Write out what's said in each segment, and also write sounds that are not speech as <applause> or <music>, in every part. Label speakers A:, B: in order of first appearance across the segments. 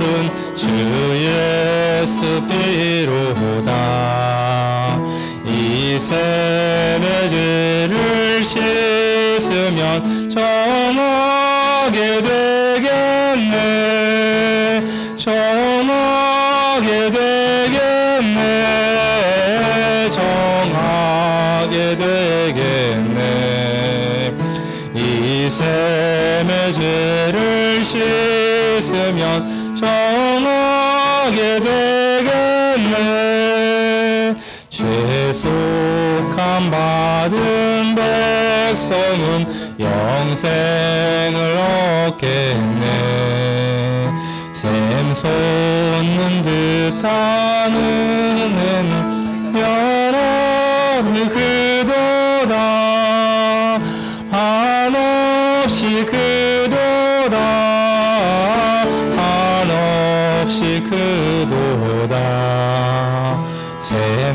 A: 걸은 주 예수 비로다. 이 셈의 죄를 씻으면 정하게 되겠네. 정하게 되겠네. 정하게 되겠네. 이 셈의 죄를 씻으면 정하게 되겠네. 죄속함 받은 백성은 영생을 얻겠네. 샘 솟는 듯한 은혜는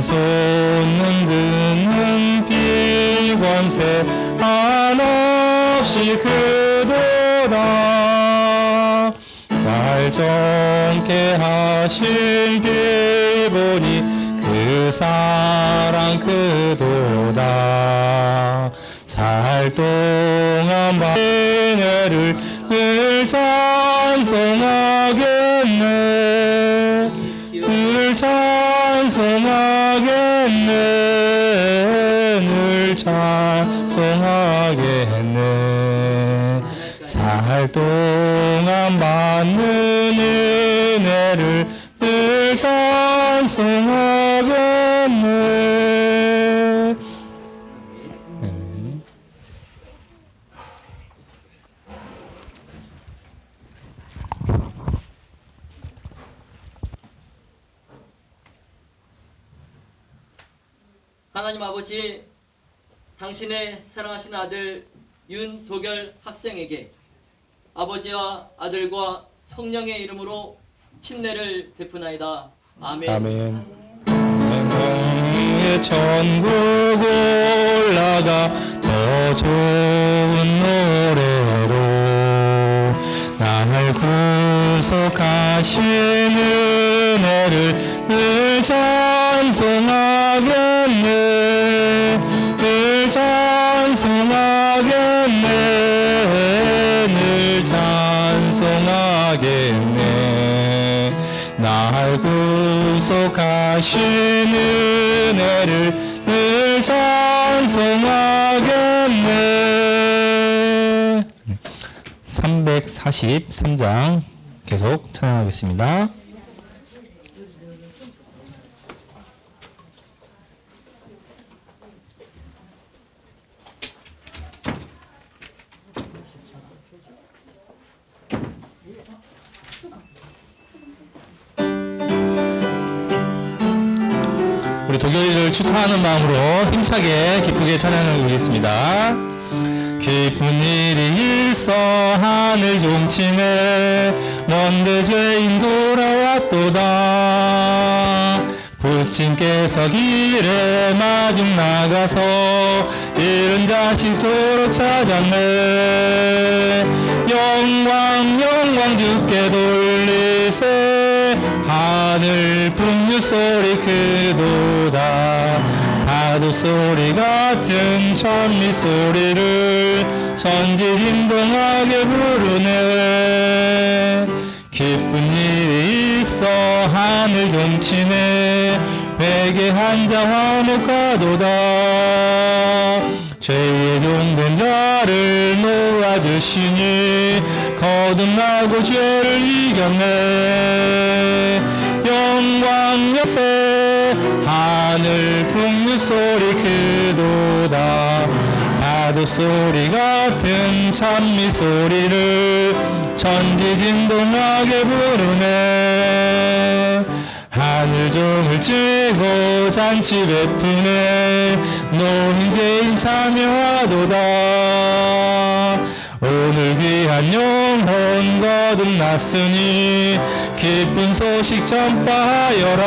A: 샘 솟는 듣는 비관세 한없이 그도다. 날 정케 하신 비보니 그 사랑 그도다. 살 동안 은혜를 늘 찬송하겠 찬송하겠네 살 동안 받는 은혜를 늘 찬송하겠네 음.
B: 하나님 아버지, 당신의 사랑하신 아들 윤도결 학생에게 아버지와 아들과 성령의 이름으로 침례를 베푸나이다. 아멘.
A: 아멘. 의 천국 올라가 더 좋은 노래로 나를 구속하신 은혜를 늘 찬송하겠네 날 구속하신 은혜를 늘 찬송하겠네 343장 계속 찬양하겠습니다. 도교리를 축하하는 마음으로 힘차게 기쁘게 찬양을 드리겠습니다. 기쁜 일이 있어 하늘 종치네 먼데 죄인 돌아왔도다. 부친께서 길에 마중 나가서 잃은 자식 도로 찾았네. 영광 영광 주께 돌리세 하늘 풍류 소리 그도다 파도 소리 같은 천미 소리를 천지진동하게 부르네. 기쁜 일이 있어 하늘 종치네 회개한 자 화목하도다. 죄의 종된 자를 놓아주시니 거듭나고 죄를 이겼네. 영광 여세 하늘 풍류 소리 그도다. 파도 소리 같은 찬미 소리를 천지 진동하게 부르네. 하늘 종을 쥐고 잔치 베푸네. 노인제인 참여하도다 오늘 귀한 영혼 거듭났으니 기쁜 소식 전파하여라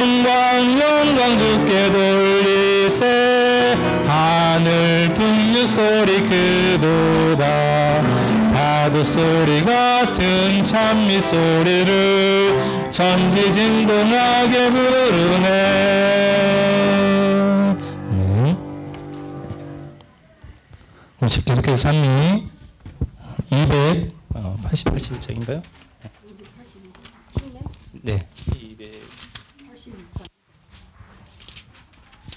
A: 영광 영광 주께 돌리세 하늘 풍류 소리 그도다 파도 파도 소리 같은 찬미 소리를 전지 진동하게 부르네 네. 우리 계속해서 찬미 288쪽인가요? 네. 200.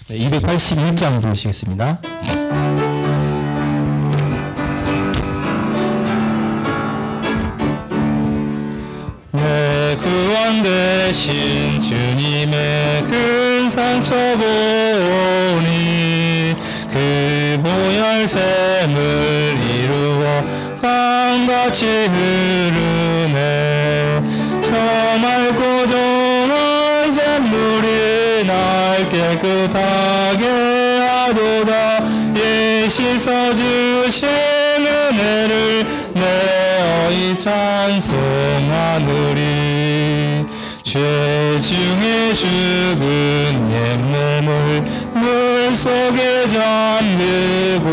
A: 네, 281장 부르시겠습니다. 내 구원 대신 주님의 큰 상처 보 보혈샘을 이루어 강같이 흐르네. 저 맑고 정한 샘물이 날 깨끗하게 하도다. 예 씻어 주신 은혜를 내어이 찬송하노리 죄 중에 죽은 옛 몸을 물 속에 잠들고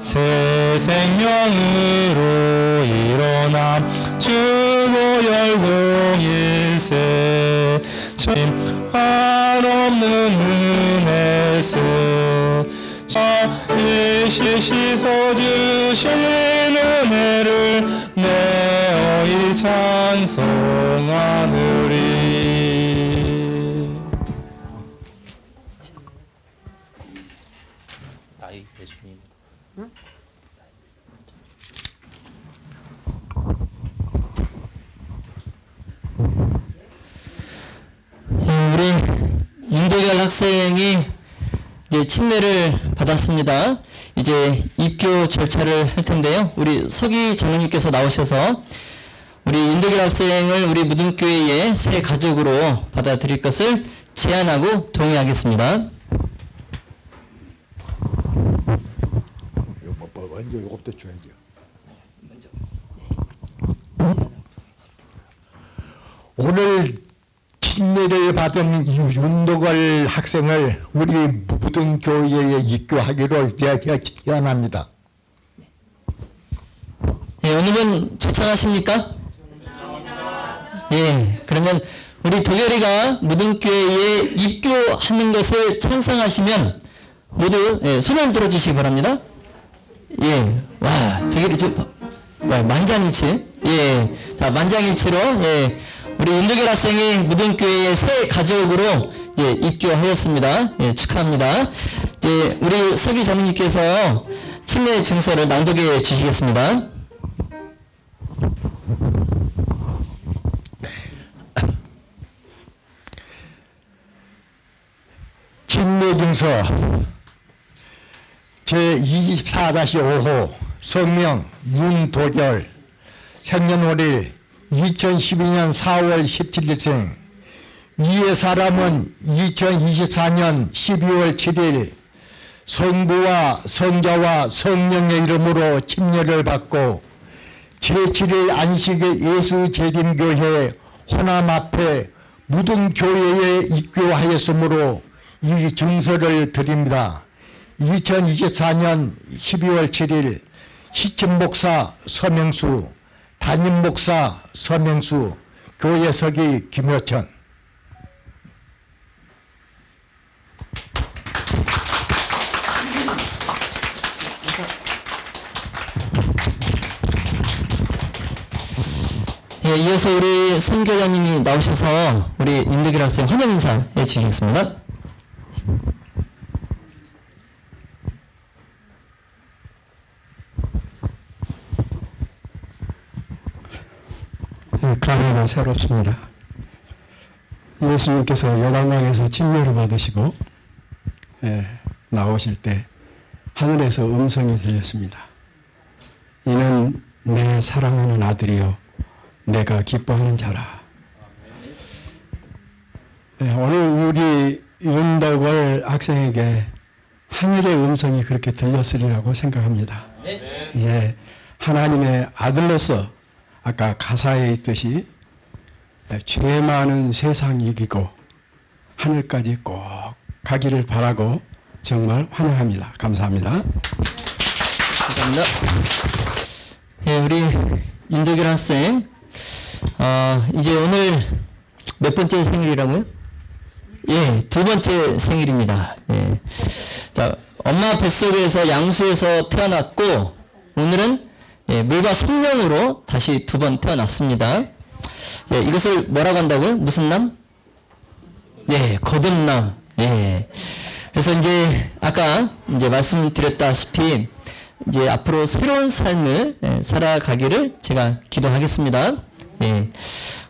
A: 새 생명으로 일어남 주고 열공일세 참 한없는 은혜세 일시 씻어주신 은혜를 내 어이 찬송하느리
B: 학생이 이제 침례를 받았습니다. 이제 입교 절차를 할 텐데요. 우리 서기 장로님께서 나오셔서 우리 윤도결 학생을 우리 무등교회의 새 가족으로 받아들일 것을 제안하고 동의하겠습니다.
C: 뭐, 뭐 먼저 요것도 줘야죠. 오늘 침례를 받은 유- 윤도걸 학생을 우리 무등 교회에 입교하기로 제안합니다.
B: 예, 어느 분 자청하십니까? 예, 그러면 우리 도결이가 무등교회에 입교하는 것을 찬성하시면 모두 예, 손을 들어주시기 바랍니다. 예, 와, 도결이 저, 와, 만장일치. 예, 자, 만장일치로, 예, 우리 윤도결 학생이 무등교회의 새 가족으로 예, 입교하였습니다. 예, 축하합니다. 이제 우리 서기 자매님께서 침례 증서를 낭독해 주시겠습니다. <coughs>
C: 침례증서 제24-5호 성명 윤도결 생년월일 2012년 4월 17일생 이의 사람은 2024년 12월 7일 성부와 성자와 성령의 이름으로 침례를 받고 제7일 안식일 예수 재림교회 호남 앞에 무등교회에 입교하였으므로 이 증서를 드립니다. 2024년 12월 7일 시침 목사 서명수, 담임 목사 서명수, 교회 서기 김효천.
B: 예, 이어서 우리 선교사님이 나오셔서 우리 윤두길 학생 환영 인사 해 주시겠습니다.
D: 감회가 새롭습니다. 예수님께서 요단강에서 침례를 받으시고 예, 나오실 때 하늘에서 음성이 들렸습니다. 이는 내 사랑하는 아들이요 내가 기뻐하는 자라. 예, 오늘 우리 윤덕을 학생에게 하늘의 음성이 그렇게 들렸으리라고 생각합니다. 예, 하나님의 아들로서 아까 가사에 있듯이 죄 많은 세상 이기고 하늘까지 꼭 가기를 바라고 정말 환영합니다. 감사합니다.
B: 감사합니다. 예, 우리 윤덕일 학생, 어, 이제 오늘 몇 번째 생일이라고요? 예, 두 번째 생일입니다. 예. 자, 엄마 뱃속에서 양수에서 태어났고, 오늘은 예, 물과 성령으로 다시 두 번 태어났습니다. 예, 이것을 뭐라고 한다고요? 무슨 남? 예, 거듭남. 예. 그래서 이제 아까 이제 말씀드렸다시피 이제 앞으로 새로운 삶을 예, 살아가기를 제가 기도하겠습니다. 예.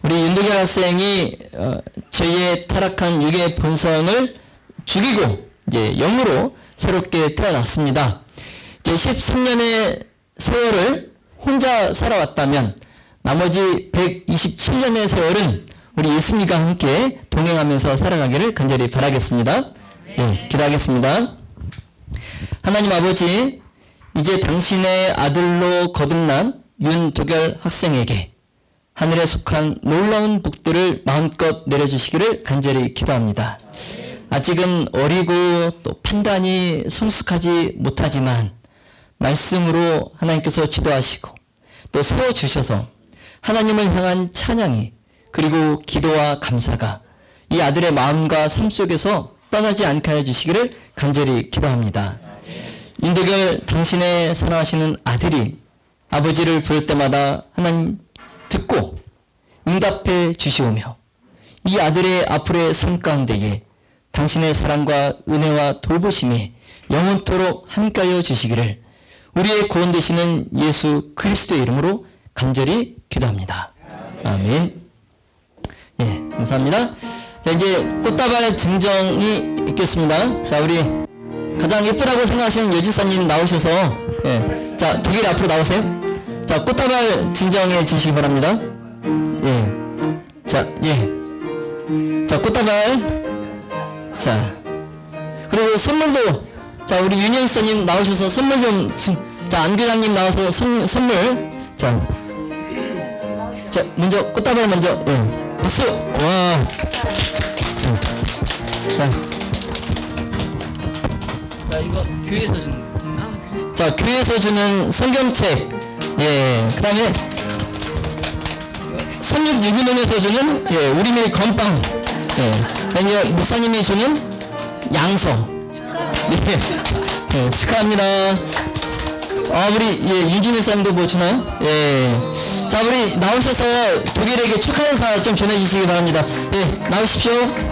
B: 우리 윤도결 학생이 어, 저희의 타락한 육의 본성을 죽이고 이제 영으로 새롭게 태어났습니다. 이제 13년의 세월을 혼자 살아왔다면 나머지 127년의 세월은 우리 예수님과 함께 동행하면서 살아가기를 간절히 바라겠습니다. 예, 기도하겠습니다. 하나님 아버지, 이제 당신의 아들로 거듭난 윤도결 학생에게 하늘에 속한 놀라운 복들을 마음껏 내려주시기를 간절히 기도합니다. 아직은 어리고 또 판단이 성숙하지 못하지만 말씀으로 하나님께서 지도하시고 또 세워주셔서 하나님을 향한 찬양이 그리고 기도와 감사가 이 아들의 마음과 삶 속에서 떠나지 않게 해주시기를 간절히 기도합니다. 윤도결 당신의 사랑하시는 아들이 아버지를 부를 때마다 하나님 듣고 응답해 주시오며 이 아들의 앞으로의 삶 가운데에 당신의 사랑과 은혜와 돌보심이 영원토록 함께하여 주시기를 우리의 구원 되시는 예수 그리스도의 이름으로 간절히 기도합니다. 아멘. 예, 감사합니다. 자, 이제 꽃다발 증정이 있겠습니다. 자, 우리 가장 예쁘다고 생각하시는 여지사님 나오셔서, 예, 자, 독일 앞으로 나오세요. 자, 꽃다발 증정해 주시기 바랍니다. 예. 자, 예. 자, 꽃다발. 자, 그리고 선물도, 자, 우리 윤영 선님 나오셔서 선물 좀, 주- 자, 안교장님 나와서 선, 선물. 자, 자, 먼저 꽃다발 먼저, 예. 박수! 와. 자. 자, 이거 교회에서 주는 거. 자, 교회에서 주는 성경책. 예. 그 다음에 36 유기농에서 주는 예, 우리밀 건빵. 예. 그다음에 목사님이 주는 양서. 예. 예, 축하합니다. 아, 우리 예, 윤준일 사님도 뭐 주나요? 예. 자, 우리 나오셔서 독일에게 축하 인사 좀 전해주시기 바랍니다. 예, 나오십시오.